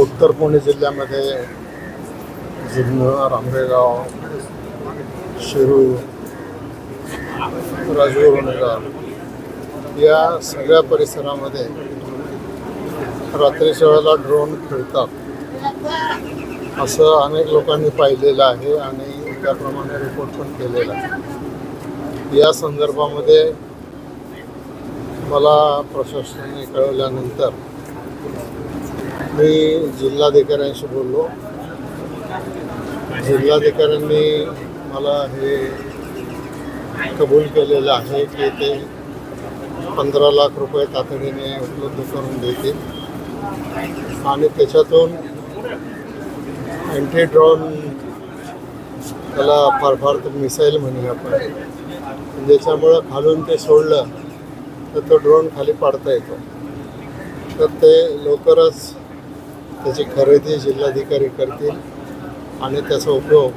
उत्तर पुणे जिल्ह्यामध्ये जुन्नर आंबेगाव शिरूर राजगुरुनगर या सगळ्या परिसरामध्ये रात्रीच्या वेळेला ड्रोन खेळतात. असं अनेक लोकांनी पाहिलेलं आहे आणि त्याप्रमाणे रिपोर्ट पण केलेला आहे. या संदर्भामध्ये मला प्रशासनाने कळवल्यानंतर मी जिल्हाधिकाऱ्यांशी बोललो. जिल्हाधिकाऱ्यांनी मला हे कबूल केलेलं आहे की ते पंधरा लाख रुपये तातडीने उपलब्ध करून देतील. आणि त्याच्यातून अँटी ड्रोन त्याला फार फार तर मिसाईल म्हणूया आपण. ज्याच्यामुळं खालून ते सोडलं तर तो ड्रोन खाली पाडता येतो. तर ते लवकरच त्याची खरेदी जिल्हाधिकारी करतील आणि त्याचा उपयोग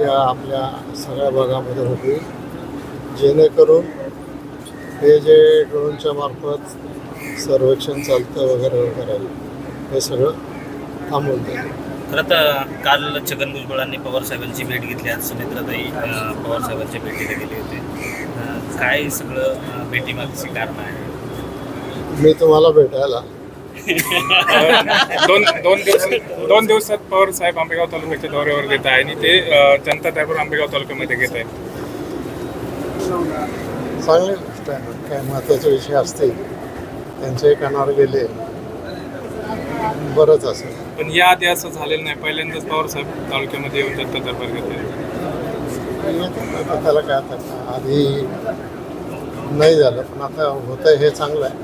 या आपल्या सगळ्या भागामध्ये होईल. जेणेकरून हे जे ड्रोनच्या मार्फत सर्वेक्षण चालतं वगैरे वगैरे हे सगळं थांबवून देईल. खरं तर काल छगन भुजबळांनी पवार साहेबांची भेट घेतली. आज सुनेत्राताई अं, पवार साहेबांच्या भेटीला गेले होते. काय सगळं भेटीमागची कारण आहे? मी तुम्हाला भेटायला दोन दोन दिवस दोन दिवसात पवार साहेब आंबेगाव तालुक्याच्या दौऱ्यावर येत आहे आणि ते अ, जनता त्यावर आंबेगाव तालुक्यामध्ये घेत आहे चांगली गोष्ट आहे काय महत्त्वाचे विषय असतील. त्यांच्याही कानावर गेले. बरंच असेल पण याआधी असं झालेलं नाही. पहिल्यांदाच पवार साहेब तालुक्यामध्ये येऊन जनता दरबार घेत आता त्याला काय आता आधी नाही झालं पण आता होतं हे चांगलं आहे.